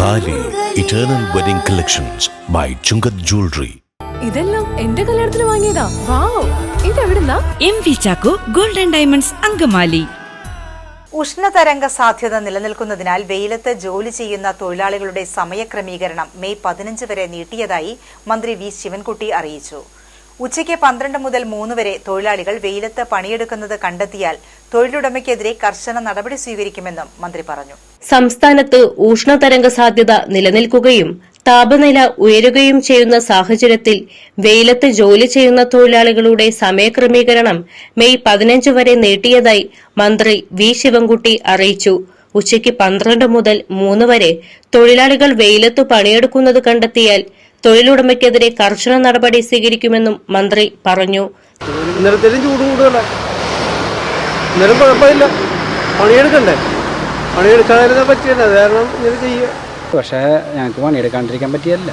Thali eternal wedding collections by Chungath jewellery ഇതെല്ലാം എന്റെ കല്യാണത്തിന് വാങ്ങിയതാ. Wow ഇതെവിടുന്നാ? M V Chacko golden diamonds Angamaly ഉഷ്ണതരംഗ സാധ്യത നിലനിൽക്കുന്നതിനാൽ വെയിലത്ത് ജോലി ചെയ്യുന്ന തൊഴിലാളികളുടെ സമയക്രമീകരണം മെയ് പതിനഞ്ച് വരെ നീട്ടിയതായി മന്ത്രി വി. ശിവൻകുട്ടി അറിയിച്ചു. ഉച്ചയ്ക്ക് പന്ത്രണ്ട് മുതൽ മൂന്ന് വരെ തൊഴിലാളികൾ വെയിലത്ത് പണിയെടുക്കുന്നത് കണ്ടെത്തിയാൽ തൊഴിലുടമയ്ക്കെതിരെ കർശന നടപടി സ്വീകരിക്കുമെന്നും മന്ത്രി പറഞ്ഞു. സംസ്ഥാനത്ത് ഉഷ്ണതരംഗ സാധ്യത നിലനിൽക്കുകയും താപനില ഉയരുകയും ചെയ്യുന്ന സാഹചര്യത്തിൽ വെയിലത്ത് ജോലി ചെയ്യുന്ന തൊഴിലാളികളുടെ സമയക്രമീകരണം മെയ് പതിനഞ്ച് വരെ നീട്ടിയതായി മന്ത്രി വി ശിവൻകുട്ടി അറിയിച്ചു. ഉച്ചയ്ക്ക് പന്ത്രണ്ട് മുതൽ മൂന്ന് വരെ തൊഴിലാളികൾ വെയിലത്ത് പണിയെടുക്കുന്നത് കണ്ടെത്തിയാൽ തൊഴിലുടമയ്ക്കെതിരെ കർശന നടപടി സ്വീകരിക്കുമെന്നും മന്ത്രി പറഞ്ഞു. ഇന്നലത്തേലും ചൂട് കൂടുതല ഇന്നലും കുഴപ്പമില്ല. പണിയെടുക്കണ്ടേ? പണിയെടുക്കാതിരുന്നാൽ പറ്റിയല്ല? അത് കാരണം ഇങ്ങനെ ചെയ്യുക. പക്ഷേ ഞങ്ങൾക്ക് പണിയെടുക്കാണ്ടിരിക്കാൻ പറ്റിയല്ല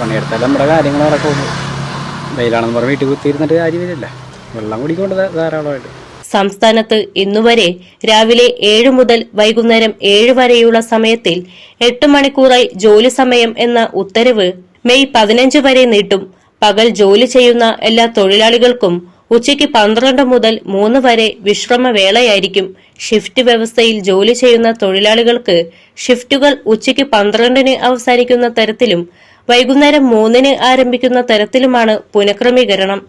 പണിയെടുത്താൽ നമ്മുടെ കാര്യങ്ങൾ നടക്കുള്ളൂ. വെയിലാണെന്ന് പറഞ്ഞ് വീട്ടിൽ കുത്തിയിരുന്നിട്ട് കാര്യമില്ല വെള്ളം കുടിക്കൊണ്ട് ധാരാളമായിട്ട്. സംസ്ഥാനത്ത് ഇന്നുവരെ രാവിലെ ഏഴ് മുതൽ വൈകുന്നേരം ഏഴ് വരെയുള്ള സമയത്തിൽ എട്ട് മണിക്കൂറായി ജോലി സമയം എന്ന ഉത്തരവ് മെയ് പതിനഞ്ച് വരെ നീട്ടും. പകൽ ജോലി ചെയ്യുന്ന എല്ലാ തൊഴിലാളികൾക്കും ഉച്ചയ്ക്ക് പന്ത്രണ്ട് മുതൽ മൂന്ന് വരെ വിശ്രമവേളയായിരിക്കും. ഷിഫ്റ്റ് വ്യവസ്ഥയിൽ ജോലി ചെയ്യുന്ന തൊഴിലാളികൾക്ക് ഷിഫ്റ്റുകൾ ഉച്ചയ്ക്ക് പന്ത്രണ്ടിന് അവസാനിക്കുന്ന തരത്തിലും വൈകുന്നേരം മൂന്നിന് ആരംഭിക്കുന്ന തരത്തിലുമാണ് പുനഃക്രമീകരണം.